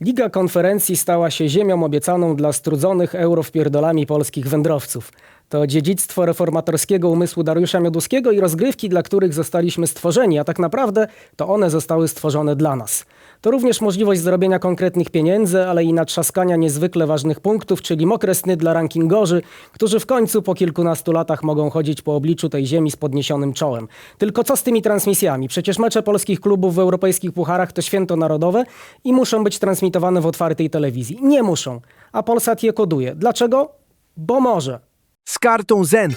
Liga konferencji stała się ziemią obiecaną dla strudzonych eurowpierdolami polskich wędrowców. To dziedzictwo reformatorskiego umysłu Dariusza Mioduskiego i rozgrywki, dla których zostaliśmy stworzeni, a tak naprawdę to one zostały stworzone dla nas. To również możliwość zarobienia konkretnych pieniędzy, ale i natrzaskania niezwykle ważnych punktów, czyli mokre sny dla rankingorzy, którzy w końcu po kilkunastu latach mogą chodzić po obliczu tej ziemi z podniesionym czołem. Tylko co z tymi transmisjami? Przecież mecze polskich klubów w europejskich pucharach to święto narodowe i muszą być transmitowane w otwartej telewizji. Nie muszą, a Polsat je koduje. Dlaczego? Bo może. Z kartą Zen.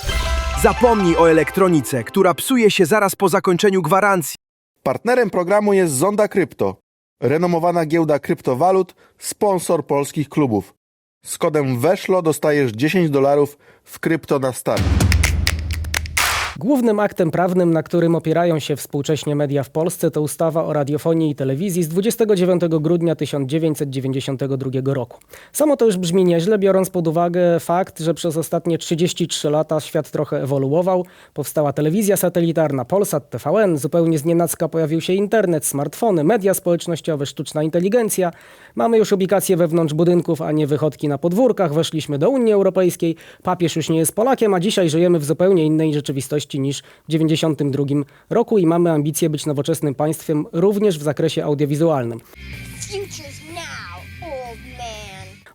Zapomnij o elektronice, która psuje się zaraz po zakończeniu gwarancji. Partnerem programu jest Zonda Krypto, renomowana giełda kryptowalut, sponsor polskich klubów. Z kodem WESZLO dostajesz 10 dolarów w krypto na start. Głównym aktem prawnym, na którym opierają się współcześnie media w Polsce, to ustawa o radiofonii i telewizji z 29 grudnia 1992 roku. Samo to już brzmi nieźle, biorąc pod uwagę fakt, że przez ostatnie 33 lata świat trochę ewoluował. Powstała telewizja satelitarna, Polsat, TVN, zupełnie znienacka pojawił się internet, smartfony, media społecznościowe, sztuczna inteligencja. Mamy już ubikacje wewnątrz budynków, a nie wychodki na podwórkach. Weszliśmy do Unii Europejskiej, papież już nie jest Polakiem, a dzisiaj żyjemy w zupełnie innej rzeczywistości niż w 92 roku i mamy ambicje być nowoczesnym państwem również w zakresie audiowizualnym. Future's now.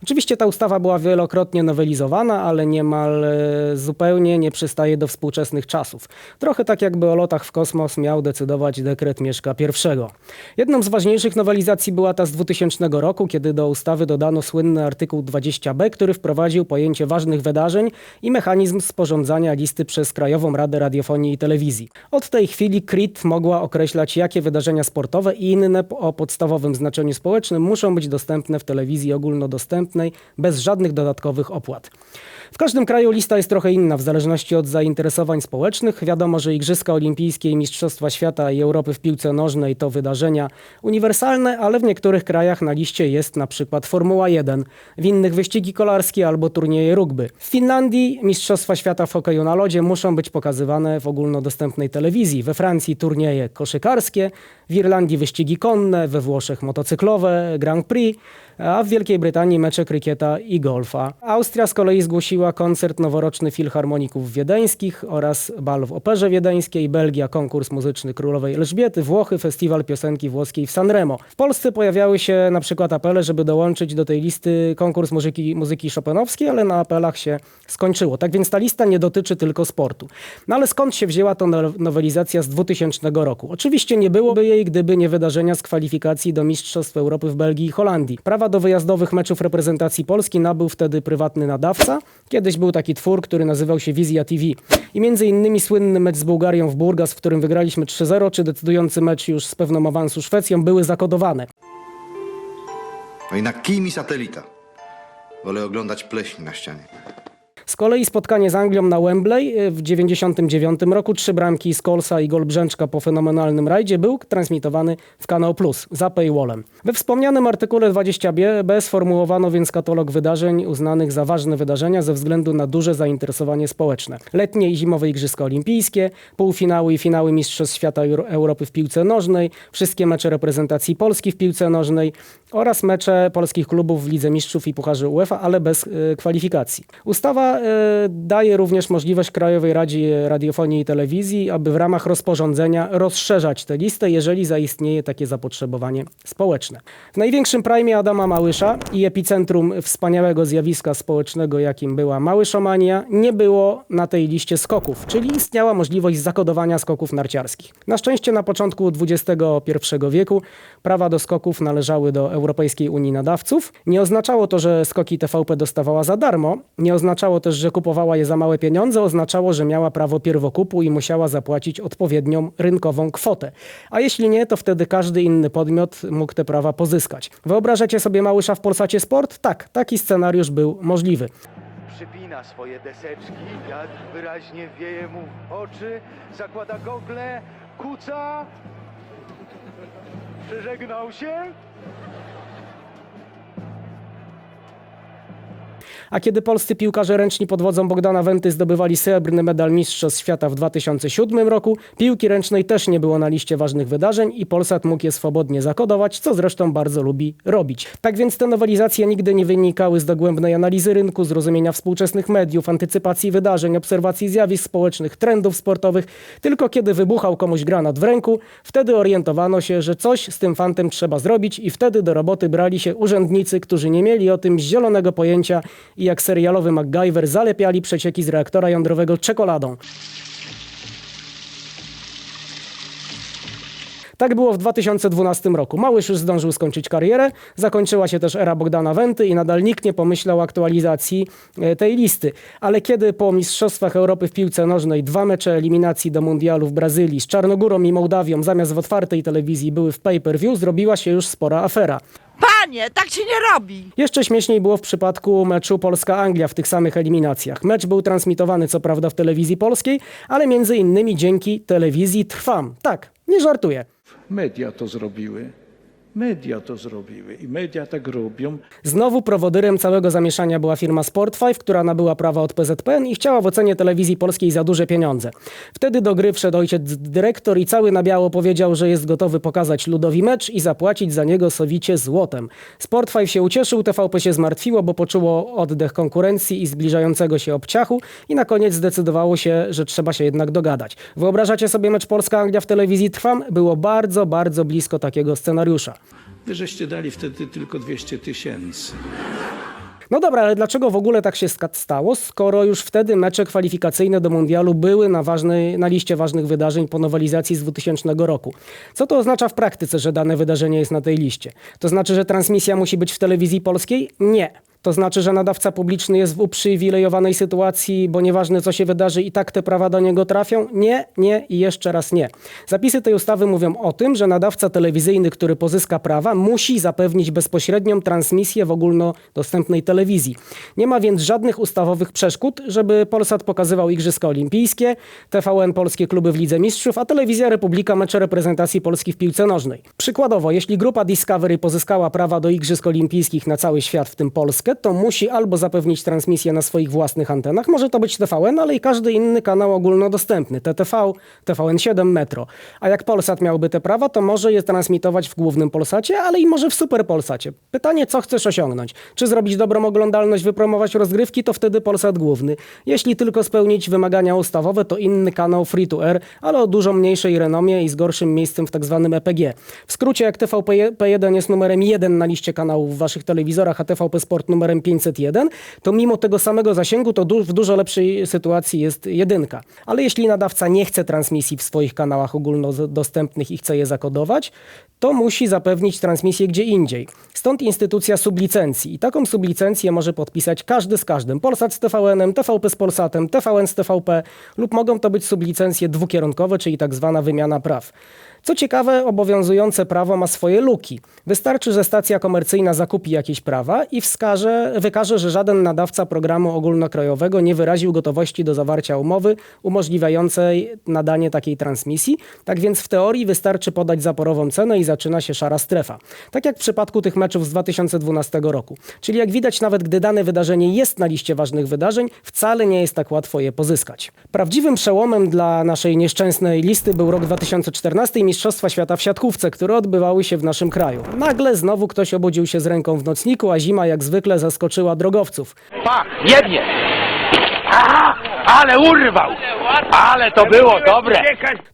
Oczywiście ta ustawa była wielokrotnie nowelizowana, ale niemal e, zupełnie nie przystaje do współczesnych czasów. Trochę tak jakby o lotach w kosmos miał decydować dekret Mieszka I. Jedną z ważniejszych nowelizacji była ta z 2000 roku, kiedy do ustawy dodano słynny artykuł 20b, który wprowadził pojęcie ważnych wydarzeń i mechanizm sporządzania listy przez Krajową Radę Radiofonii i Telewizji. Od tej chwili KRIT mogła określać, jakie wydarzenia sportowe i inne o podstawowym znaczeniu społecznym muszą być dostępne w telewizji ogólnodostępnej bez żadnych dodatkowych opłat. W każdym kraju lista jest trochę inna w zależności od zainteresowań społecznych. Wiadomo, że Igrzyska Olimpijskie Mistrzostwa Świata i Europy w piłce nożnej to wydarzenia uniwersalne, ale w niektórych krajach na liście jest na przykład Formuła 1, w innych wyścigi kolarskie albo turnieje rugby. W Finlandii Mistrzostwa Świata w hokeju na lodzie muszą być pokazywane w ogólnodostępnej telewizji. We Francji turnieje koszykarskie, w Irlandii wyścigi konne, we Włoszech motocyklowe, Grand Prix, a w Wielkiej Brytanii mecze krykieta i golfa. Austria z kolei zgłosiła koncert noworoczny Filharmoników Wiedeńskich oraz bal w Operze Wiedeńskiej, Belgia konkurs muzyczny Królowej Elżbiety, Włochy festiwal piosenki włoskiej w Sanremo. W Polsce pojawiały się na przykład apele, żeby dołączyć do tej listy konkurs muzyki, muzyki chopinowskiej, ale na apelach się skończyło. Tak więc ta lista nie dotyczy tylko sportu. No ale skąd się wzięła ta now- nowelizacja z 2000 roku? Oczywiście nie byłoby jej, gdyby nie wydarzenia z kwalifikacji do Mistrzostw Europy w Belgii i Holandii. Prawa do wyjazdowych meczów reprezentacji Polski nabył wtedy prywatny nadawca. Kiedyś był taki twór, który nazywał się Wizja TV. I między innymi słynny mecz z Bułgarią w Burgas, w którym wygraliśmy 3-0, czy decydujący mecz już z pewną awansu Szwecją były zakodowane. No i na kij mi satelita. Wolę oglądać pleśń na ścianie. Z kolei spotkanie z Anglią na Wembley y, w 99 roku, trzy bramki z Kolsa i gol Brzęczka po fenomenalnym rajdzie był transmitowany w Kanał Plus za paywallem. We wspomnianym artykule 20b sformułowano więc katalog wydarzeń uznanych za ważne wydarzenia ze względu na duże zainteresowanie społeczne. Letnie i zimowe Igrzyska Olimpijskie, półfinały i finały Mistrzostw Świata Europy w piłce nożnej, wszystkie mecze reprezentacji Polski w piłce nożnej oraz mecze polskich klubów w Lidze Mistrzów i Pucharze UEFA, ale bez y, kwalifikacji. Ustawa y, daje również możliwość Krajowej Radzie Radiofonii i Telewizji, aby w ramach rozporządzenia rozszerzać tę listę, jeżeli zaistnieje takie zapotrzebowanie społeczne. W największym prime Adama Małysza i epicentrum wspaniałego zjawiska społecznego, jakim była Małyszomania, nie było na tej liście skoków, czyli istniała możliwość zakodowania skoków narciarskich. Na szczęście na początku XXI wieku prawa do skoków należały do Europejskiej Unii Nadawców. Nie oznaczało to, że skoki TVP dostawała za darmo, nie oznaczało też, że kupowała je za małe pieniądze, oznaczało, że miała prawo pierwokupu i musiała zapłacić odpowiednią rynkową kwotę. A jeśli nie, to wtedy każdy inny podmiot mógł te prawa pozyskać. Wyobrażacie sobie Małysza w Polsacie Sport? Tak, taki scenariusz był możliwy. Przypina swoje deseczki, wiatr wyraźnie wieje mu w oczy, zakłada gogle, kuca. Przeżegnał się. A kiedy polscy piłkarze ręczni pod wodzą Bogdana Wenty zdobywali srebrny medal Mistrzostw Świata w 2007 roku, piłki ręcznej też nie było na liście ważnych wydarzeń i Polsat mógł je swobodnie zakodować, co zresztą bardzo lubi robić. Tak więc te nowelizacje nigdy nie wynikały z dogłębnej analizy rynku, zrozumienia współczesnych mediów, antycypacji wydarzeń, obserwacji zjawisk społecznych, trendów sportowych, tylko kiedy wybuchał komuś granat w ręku, wtedy orientowano się, że coś z tym fantem trzeba zrobić i wtedy do roboty brali się urzędnicy, którzy nie mieli o tym zielonego pojęcia i jak serialowy MacGyver zalepiali przecieki z reaktora jądrowego czekoladą. Tak było w 2012 roku. Małysz już zdążył skończyć karierę, zakończyła się też era Bogdana Wenty i nadal nikt nie pomyślał o aktualizacji e, tej listy. Ale kiedy po Mistrzostwach Europy w piłce nożnej dwa mecze eliminacji do Mundialu w Brazylii z Czarnogórą i Mołdawią zamiast w otwartej telewizji były w pay-per-view, zrobiła się już spora afera. Panie, tak się nie robi. Jeszcze śmieszniej było w przypadku meczu Polska-Anglia w tych samych eliminacjach. Mecz był transmitowany co prawda w telewizji polskiej, ale między innymi dzięki telewizji Trwam. Tak, nie żartuję. Media to zrobiły. Media to zrobiły i media tak robią. Znowu prowodyrem całego zamieszania była firma Sport5, która nabyła prawa od PZPN i chciała w ocenie telewizji polskiej za duże pieniądze. Wtedy do gry wszedł ojciec dyrektor i cały na biało powiedział, że jest gotowy pokazać ludowi mecz i zapłacić za niego sowicie złotem. Sport5 się ucieszył, TVP się zmartwiło, bo poczuło oddech konkurencji i zbliżającego się obciachu i na koniec zdecydowało się, że trzeba się jednak dogadać. Wyobrażacie sobie mecz Polska-Anglia w telewizji Trwam? Było bardzo, bardzo blisko takiego scenariusza. Wy żeście dali wtedy tylko 200 tysięcy. No dobra, ale dlaczego w ogóle tak się stało, skoro już wtedy mecze kwalifikacyjne do mundialu były na, ważnej, na liście ważnych wydarzeń po nowelizacji z 2000 roku? Co to oznacza w praktyce, że dane wydarzenie jest na tej liście? To znaczy, że transmisja musi być w telewizji polskiej? Nie. To znaczy, że nadawca publiczny jest w uprzywilejowanej sytuacji, bo nieważne co się wydarzy i tak te prawa do niego trafią? Nie, nie i jeszcze raz nie. Zapisy tej ustawy mówią o tym, że nadawca telewizyjny, który pozyska prawa, musi zapewnić bezpośrednią transmisję w ogólnodostępnej telewizji. Nie ma więc żadnych ustawowych przeszkód, żeby Polsat pokazywał Igrzyska Olimpijskie, TVN polskie kluby w Lidze Mistrzów, a Telewizja Republika mecze reprezentacji Polski w piłce nożnej. Przykładowo, jeśli grupa Discovery pozyskała prawa do Igrzysk Olimpijskich na cały świat, w tym Polskę, to musi albo zapewnić transmisję na swoich własnych antenach, może to być TVN, ale i każdy inny kanał ogólnodostępny, TTV, TVN7, Metro. A jak Polsat miałby te prawa, to może je transmitować w głównym Polsacie, ale i może w Super Polsacie. Pytanie, co chcesz osiągnąć? Czy zrobić dobrą oglądalność, wypromować rozgrywki, to wtedy Polsat główny. Jeśli tylko spełnić wymagania ustawowe, to inny kanał free to air, ale o dużo mniejszej renomie i z gorszym miejscem w tak zwanym EPG. W skrócie, jak TVP1 jest numerem 1 na liście kanałów w waszych telewizorach, a TVP Sport numerem 501, to mimo tego samego zasięgu, to du- w dużo lepszej sytuacji jest jedynka. Ale jeśli nadawca nie chce transmisji w swoich kanałach ogólnodostępnych i chce je zakodować, to musi zapewnić transmisję gdzie indziej. Stąd instytucja sublicencji. I taką sublicencję może podpisać każdy z każdym. Polsat z TVN-em, TVP z Polsatem, TVN z TVP lub mogą to być sublicencje dwukierunkowe, czyli tak zwana wymiana praw. Co ciekawe, obowiązujące prawo ma swoje luki. Wystarczy, że stacja komercyjna zakupi jakieś prawa i wskaże, wykaże, że żaden nadawca programu ogólnokrajowego nie wyraził gotowości do zawarcia umowy umożliwiającej nadanie takiej transmisji. Tak więc w teorii wystarczy podać zaporową cenę i zaczyna się szara strefa. Tak jak w przypadku tych meczów z 2012 roku. Czyli jak widać, nawet gdy dane wydarzenie jest na liście ważnych wydarzeń, wcale nie jest tak łatwo je pozyskać. Prawdziwym przełomem dla naszej nieszczęsnej listy był rok 2014 i Mistrzostwa Świata w siatkówce, które odbywały się w naszym kraju. Nagle znowu ktoś obudził się z ręką w nocniku, a zima jak zwykle zaskoczyła drogowców. Pa, jednie! Aha, ale urwał! Ale to było dobre!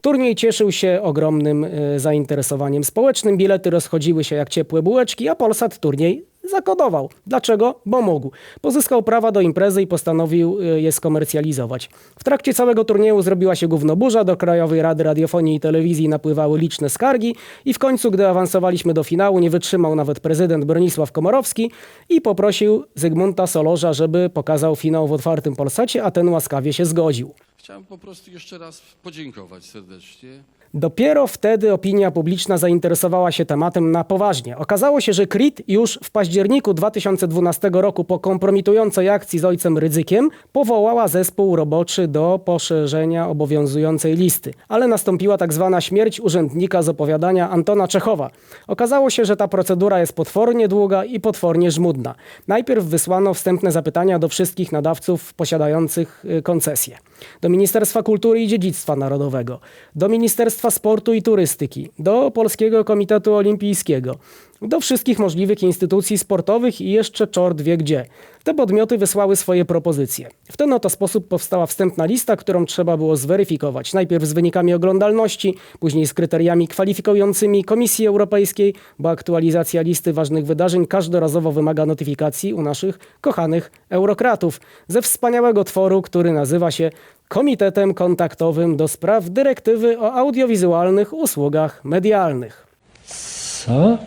Turniej cieszył się ogromnym e, zainteresowaniem społecznym. Bilety rozchodziły się jak ciepłe bułeczki, a Polsat turniej zakodował. Dlaczego? Bo mógł. Pozyskał prawa do imprezy i postanowił e, je skomercjalizować. W trakcie całego turnieju zrobiła się gównoburza, do Krajowej Rady Radiofonii i Telewizji napływały liczne skargi i w końcu, gdy awansowaliśmy do finału, nie wytrzymał nawet prezydent Bronisław Komorowski i poprosił Zygmunta Solorza, żeby pokazał finał w otwartym Polsacie, a ten łaskawie się zgodził. Chciałem po prostu jeszcze raz podziękować serdecznie. Dopiero wtedy opinia publiczna zainteresowała się tematem na poważnie. Okazało się, że Creed już w październiku 2012 roku po kompromitującej akcji z ojcem Rydzykiem powołała zespół roboczy do poszerzenia obowiązującej listy. Ale nastąpiła tak zwana śmierć urzędnika z opowiadania Antona Czechowa. Okazało się, że ta procedura jest potwornie długa i potwornie żmudna. Najpierw wysłano wstępne zapytania do wszystkich nadawców posiadających y, koncesje. Do Ministerstwa Kultury i Dziedzictwa Narodowego, do Ministerstwa Sportu i Turystyki, do Polskiego Komitetu Olimpijskiego, do wszystkich możliwych instytucji sportowych i jeszcze czort wie gdzie. Te podmioty wysłały swoje propozycje. W ten oto sposób powstała wstępna lista, którą trzeba było zweryfikować. Najpierw z wynikami oglądalności, później z kryteriami kwalifikującymi Komisji Europejskiej, bo aktualizacja listy ważnych wydarzeń każdorazowo wymaga notyfikacji u naszych kochanych eurokratów ze wspaniałego tworu, który nazywa się Komitetem Kontaktowym do spraw dyrektywy o audiowizualnych usługach medialnych. Co?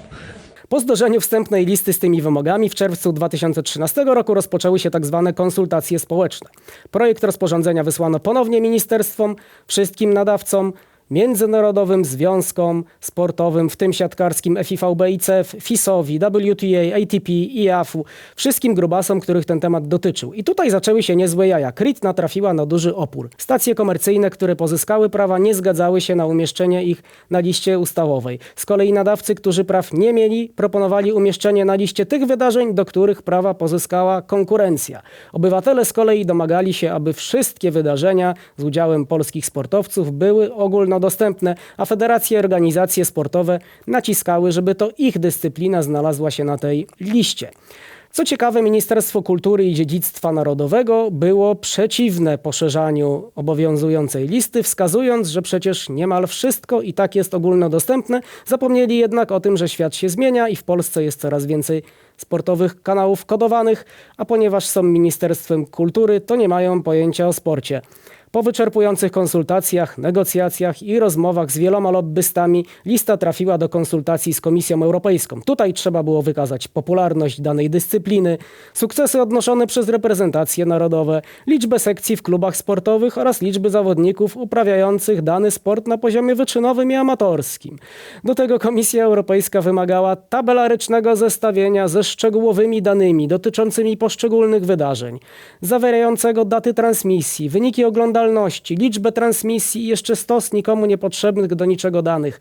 Po zdarzeniu wstępnej listy z tymi wymogami w czerwcu 2013 roku rozpoczęły się tzw. konsultacje społeczne. Projekt rozporządzenia wysłano ponownie ministerstwom, wszystkim nadawcom, międzynarodowym związkom sportowym, w tym siatkarskim FIVB i CEF, FIS-owi, WTA, ATP, IAF-u, wszystkim grubasom, których ten temat dotyczył. I tutaj zaczęły się niezłe jaja. Crit natrafiła na duży opór. Stacje komercyjne, które pozyskały prawa, nie zgadzały się na umieszczenie ich na liście ustawowej. Z kolei nadawcy, którzy praw nie mieli, proponowali umieszczenie na liście tych wydarzeń, do których prawa pozyskała konkurencja. Obywatele z kolei domagali się, aby wszystkie wydarzenia z udziałem polskich sportowców były ogólnodostępne, a federacje i organizacje sportowe naciskały, żeby to ich dyscyplina znalazła się na tej liście. Co ciekawe, Ministerstwo Kultury i Dziedzictwa Narodowego było przeciwne poszerzaniu obowiązującej listy, wskazując, że przecież niemal wszystko i tak jest ogólnodostępne. Zapomnieli jednak o tym, że świat się zmienia i w Polsce jest coraz więcej sportowych kanałów kodowanych, a ponieważ są Ministerstwem Kultury, to nie mają pojęcia o sporcie. Po wyczerpujących konsultacjach, negocjacjach i rozmowach z wieloma lobbystami lista trafiła do konsultacji z Komisją Europejską. Tutaj trzeba było wykazać popularność danej dyscypliny, sukcesy odnoszone przez reprezentacje narodowe, liczbę sekcji w klubach sportowych oraz liczby zawodników uprawiających dany sport na poziomie wyczynowym i amatorskim. Do tego Komisja Europejska wymagała tabelarycznego zestawienia ze szczegółowymi danymi dotyczącymi poszczególnych wydarzeń, zawierającego daty transmisji, wyniki oglądalności, liczbę transmisji i jeszcze stos nikomu niepotrzebnych do niczego danych.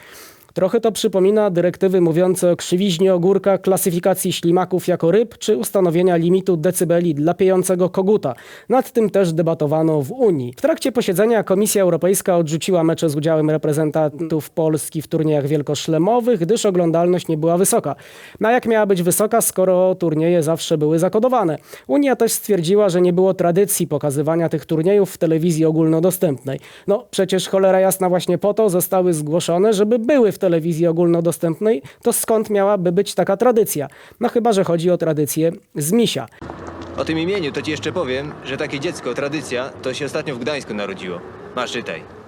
Trochę to przypomina dyrektywy mówiące o krzywiźnie ogórka, klasyfikacji ślimaków jako ryb, czy ustanowienia limitu decybeli dla piejącego koguta. Nad tym też debatowano w Unii. W trakcie posiedzenia Komisja Europejska odrzuciła mecze z udziałem reprezentantów Polski w turniejach wielkoszlemowych, gdyż oglądalność nie była wysoka. No a jak miała być wysoka, skoro turnieje zawsze były zakodowane? Unia też stwierdziła, że nie było tradycji pokazywania tych turniejów w telewizji ogólnodostępnej. No przecież cholera jasna właśnie po to zostały zgłoszone, żeby były w telewizji ogólnodostępnej, to skąd miałaby być taka tradycja? No chyba, że chodzi o tradycję z misia. O tym imieniu to ci jeszcze powiem, że takie dziecko, tradycja, to się ostatnio w Gdańsku narodziło. Masz, czytaj.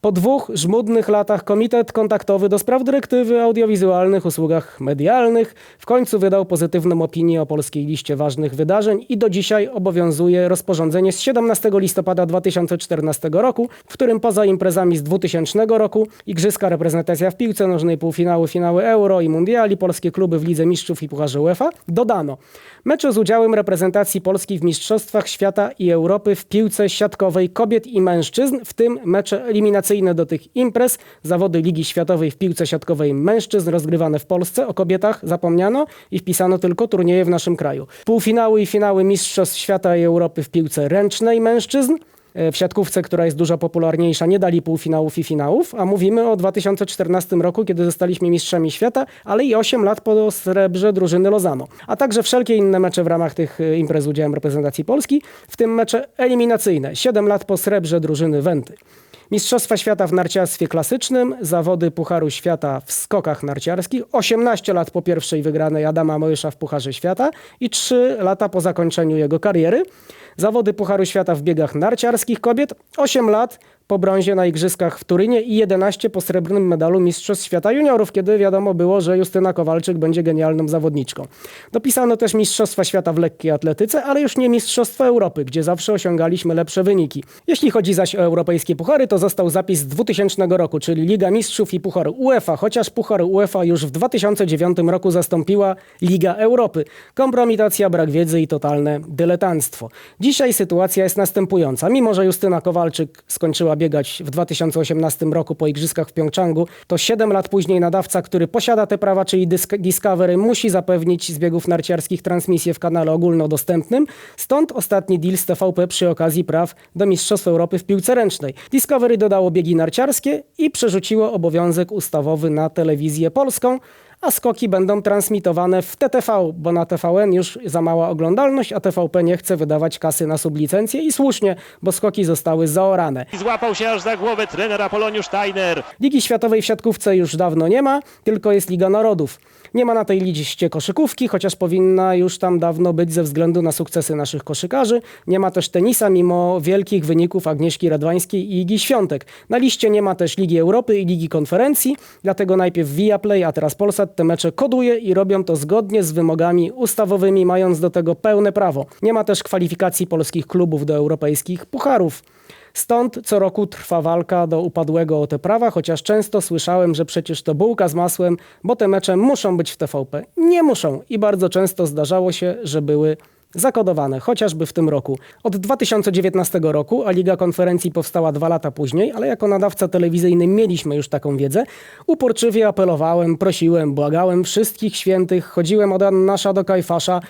Po dwóch żmudnych latach Komitet Kontaktowy do spraw dyrektywy o audiowizualnych usługach medialnych w końcu wydał pozytywną opinię o polskiej liście ważnych wydarzeń i do dzisiaj obowiązuje rozporządzenie z 17 listopada 2014 roku, w którym poza imprezami z 2000 roku Igrzyska reprezentacja w piłce nożnej, półfinały, finały Euro i Mundiali, polskie kluby w Lidze Mistrzów i Pucharze UEFA dodano. Mecze z udziałem reprezentacji Polski w Mistrzostwach Świata i Europy w piłce siatkowej kobiet i mężczyzn, w tym mecze eliminacyjne do tych imprez, zawody Ligi Światowej w piłce siatkowej mężczyzn rozgrywane w Polsce, o kobietach zapomniano i wpisano tylko turnieje w naszym kraju. Półfinały i finały Mistrzostw Świata i Europy w piłce ręcznej mężczyzn, E, w siatkówce, która jest dużo popularniejsza, nie dali półfinałów i finałów, a mówimy o 2014 roku, kiedy zostaliśmy mistrzami świata, ale i 8 lat po srebrze drużyny Lozano. A także wszelkie inne mecze w ramach tych e, imprez z udziałem reprezentacji Polski, w tym mecze eliminacyjne. 7 lat po srebrze drużyny Wenty. Mistrzostwa Świata w narciarstwie klasycznym, zawody Pucharu Świata w skokach narciarskich, 18 lat po pierwszej wygranej Adama Mojysza w Pucharze Świata i 3 lata po zakończeniu jego kariery. Zawody Pucharu Świata w biegach narciarskich kobiet, 8 lat po brązie na Igrzyskach w Turynie i 11 po srebrnym medalu Mistrzostw Świata Juniorów, kiedy wiadomo było, że Justyna Kowalczyk będzie genialną zawodniczką. Dopisano też Mistrzostwa Świata w lekkiej atletyce, ale już nie Mistrzostwa Europy, gdzie zawsze osiągaliśmy lepsze wyniki. Jeśli chodzi zaś o europejskie puchary, to został zapis z 2000 roku, czyli Liga Mistrzów i Puchar UEFA, chociaż Puchar UEFA już w 2009 roku zastąpiła Liga Europy. Kompromitacja, brak wiedzy i totalne dyletanctwo. Dzisiaj sytuacja jest następująca. Mimo, że Justyna Kowalczyk skończyła biegać w 2018 roku po Igrzyskach w Pjongczangu, to 7 lat później nadawca, który posiada te prawa, czyli Discovery, musi zapewnić z biegów narciarskich transmisję w kanale ogólnodostępnym. Stąd ostatni deal z TVP przy okazji praw do Mistrzostw Europy w piłce ręcznej. Discovery dodało biegi narciarskie i przerzuciło obowiązek ustawowy na telewizję polską a skoki będą transmitowane w TTV, bo na TVN już za mała oglądalność, a TVP nie chce wydawać kasy na sublicencję i słusznie, bo skoki zostały zaorane. Złapał się aż za głowę trener Apoloniusz Steiner. Ligi Światowej w siatkówce już dawno nie ma, tylko jest Liga Narodów. Nie ma na tej liście koszykówki, chociaż powinna już tam dawno być ze względu na sukcesy naszych koszykarzy. Nie ma też tenisa, mimo wielkich wyników Agnieszki Radwańskiej i Igi Świątek. Na liście nie ma też Ligi Europy i Ligi Konferencji, dlatego najpierw Viaplay, a teraz Polsat te mecze koduje i robią to zgodnie z wymogami ustawowymi, mając do tego pełne prawo. Nie ma też kwalifikacji polskich klubów do europejskich pucharów. Stąd co roku trwa walka do upadłego o te prawa, chociaż często słyszałem, że przecież to bułka z masłem, bo te mecze muszą być w TVP. Nie muszą i bardzo często zdarzało się, że były zakodowane, chociażby w tym roku. Od 2019 roku, a Liga Konferencji powstała dwa lata później, ale jako nadawca telewizyjny mieliśmy już taką wiedzę, uporczywie apelowałem, prosiłem, błagałem wszystkich świętych, chodziłem od Annasza do Kajfasza,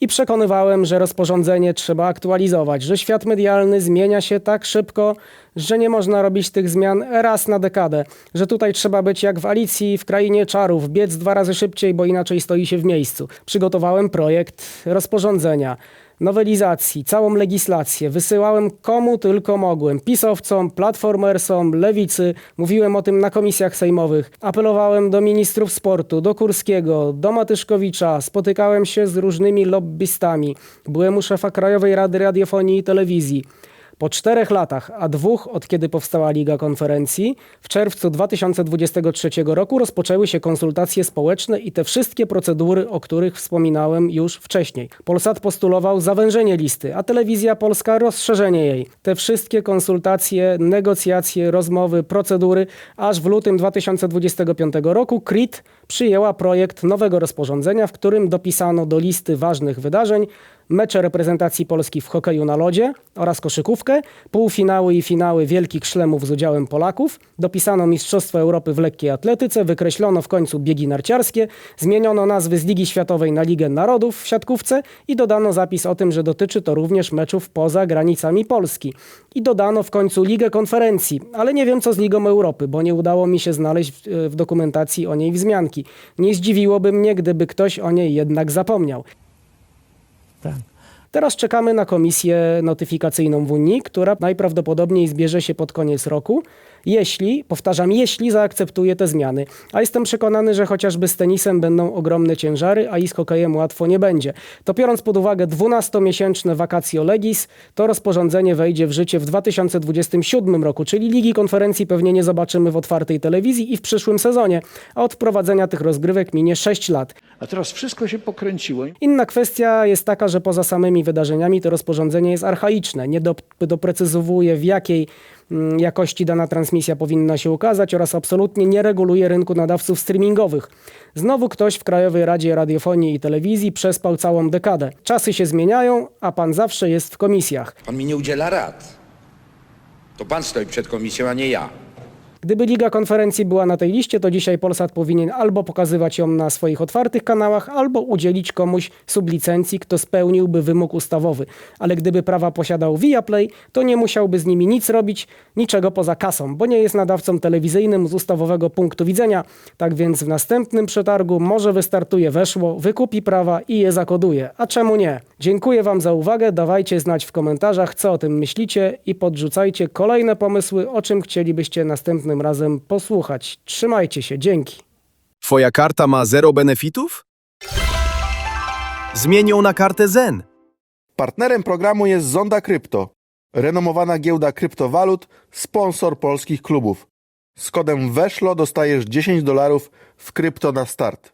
i przekonywałem, że rozporządzenie trzeba aktualizować, że świat medialny zmienia się tak szybko, że nie można robić tych zmian raz na dekadę, że tutaj trzeba być jak w Alicji w krainie czarów, biec dwa razy szybciej, bo inaczej stoi się w miejscu. Przygotowałem projekt rozporządzenia nowelizacji, całą legislację. Wysyłałem komu tylko mogłem. Pisowcom, platformersom, lewicy. Mówiłem o tym na komisjach sejmowych. Apelowałem do ministrów sportu, do Kurskiego, do Matyszkowicza. Spotykałem się z różnymi lobbystami. Byłem u szefa Krajowej Rady Radiofonii i Telewizji. Po czterech latach, a dwóch od kiedy powstała Liga Konferencji, w czerwcu 2023 roku rozpoczęły się konsultacje społeczne i te wszystkie procedury, o których wspominałem już wcześniej. Polsat postulował zawężenie listy, a Telewizja Polska rozszerzenie jej. Te wszystkie konsultacje, negocjacje, rozmowy, procedury, aż w lutym 2025 roku KRIT przyjęła projekt nowego rozporządzenia, w którym dopisano do listy ważnych wydarzeń mecze reprezentacji Polski w hokeju na lodzie oraz koszykówkę, półfinały i finały wielkich szlemów z udziałem Polaków, dopisano Mistrzostwo Europy w lekkiej atletyce, wykreślono w końcu biegi narciarskie, zmieniono nazwy z Ligi Światowej na Ligę Narodów w siatkówce i dodano zapis o tym, że dotyczy to również meczów poza granicami Polski. I dodano w końcu Ligę Konferencji, ale nie wiem co z Ligą Europy, bo nie udało mi się znaleźć w, w dokumentacji o niej wzmianki. Nie zdziwiłoby mnie, gdyby ktoś o niej jednak zapomniał. Teraz czekamy na komisję notyfikacyjną w Unii, która najprawdopodobniej zbierze się pod koniec roku, jeśli, powtarzam, jeśli zaakceptuje te zmiany. A jestem przekonany, że chociażby z tenisem będą ogromne ciężary, a i z hokejem łatwo nie będzie. To biorąc pod uwagę 12-miesięczne vacatio legis, to rozporządzenie wejdzie w życie w 2027 roku, czyli Ligi Konferencji pewnie nie zobaczymy w otwartej telewizji i w przyszłym sezonie, a od wprowadzenia tych rozgrywek minie 6 lat. A teraz wszystko się pokręciło. Inna kwestia jest taka, że poza samymi wydarzeniami to rozporządzenie jest archaiczne. Nie do, doprecyzowuje w jakiej jakości dana transmisja powinna się ukazać oraz absolutnie nie reguluje rynku nadawców streamingowych. Znowu ktoś w Krajowej Radzie Radiofonii i Telewizji przespał całą dekadę. Czasy się zmieniają, a pan zawsze jest w komisjach. Pan mi nie udziela rad. To pan stoi przed komisją, a nie ja. Gdyby Liga Konferencji była na tej liście, to dzisiaj Polsat powinien albo pokazywać ją na swoich otwartych kanałach, albo udzielić komuś sublicencji, kto spełniłby wymóg ustawowy. Ale gdyby prawa posiadał Viaplay, to nie musiałby z nimi nic robić, niczego poza kasą, bo nie jest nadawcą telewizyjnym z ustawowego punktu widzenia. Tak więc w następnym przetargu może wystartuje weszło, wykupi prawa i je zakoduje. A czemu nie? Dziękuję Wam za uwagę, dawajcie znać w komentarzach, co o tym myślicie i podrzucajcie kolejne pomysły, o czym chcielibyście następnym razem posłuchać. Trzymajcie się, dzięki. Twoja karta ma zero benefitów? Zmień ją na kartę Zen. Partnerem programu jest Zonda Krypto, Renomowana giełda kryptowalut, sponsor polskich klubów. Z kodem WESZLO dostajesz 10 dolarów w krypto na start.